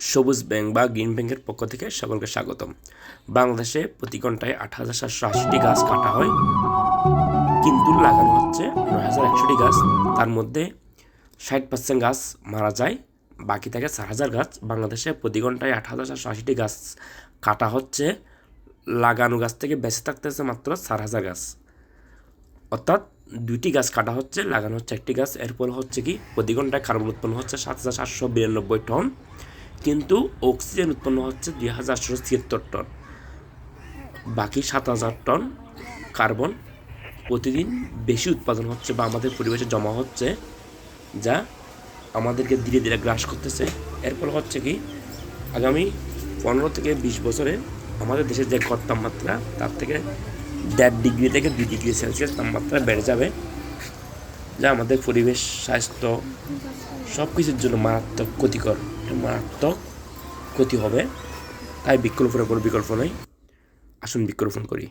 সবুজ ব্যাংক বা গ্রিন ব্যাংকের পক্ষ থেকে সকলকে স্বাগতম। বাংলাদেশে প্রতি ঘন্টায় আট হাজার সাতশো আশিটি গাছ কাটা হয়। কিন্তু লাগানো হচ্ছে নয় হাজার একশোটি গাছ। তার মধ্যে ষাট পার্সেন্ট গাছ মারা যায়, বাকি থাকে চার হাজার গাছ। বাংলাদেশে প্রতি ঘন্টায় আট হাজার সাতশো আশিটি গাছ কাটা হচ্ছে। লাগানো গাছ থেকে বেঁচে থাকতেছে মাত্র চার হাজার গাছ। অর্থাৎ দুইটি গাছ কাটা হচ্ছে, লাগানো হচ্ছে একটি গাছ। এরপর হচ্ছে কি, প্রতি ঘন্টায় কার্বন উৎপন্ন হচ্ছে সাত হাজার সাতশো বিরানব্বই টন। কিন্তু অক্সিজেন উৎপন্ন হচ্ছে দুই হাজার আটশো ছিয়াত্তর টন। বাকি সাত হাজার টন কার্বন প্রতিদিন বেশি উৎপাদন হচ্ছে বা আমাদের পরিবেশে জমা হচ্ছে, যা আমাদেরকে ধীরে ধীরে গ্রাস করতেছে। এরপর হচ্ছে কি, আগামী পনেরো থেকে বিশ বছরে আমাদের দেশের যে গড় তাপমাত্রা, তার থেকে দেড় ডিগ্রি থেকে দুই ডিগ্রি সেলসিয়াস তাপমাত্রা বেড়ে যাবে। যা আমাদের পরিবেশ, স্বাস্থ্য সব কিছুর জন্য মারাত্মক ক্ষতিকর। মারাত্মক ক্ষতি হবে। তাই বৃক্ষরোপণের কোনো বিকল্প নেই। আসুন বৃক্ষরোপণ করি।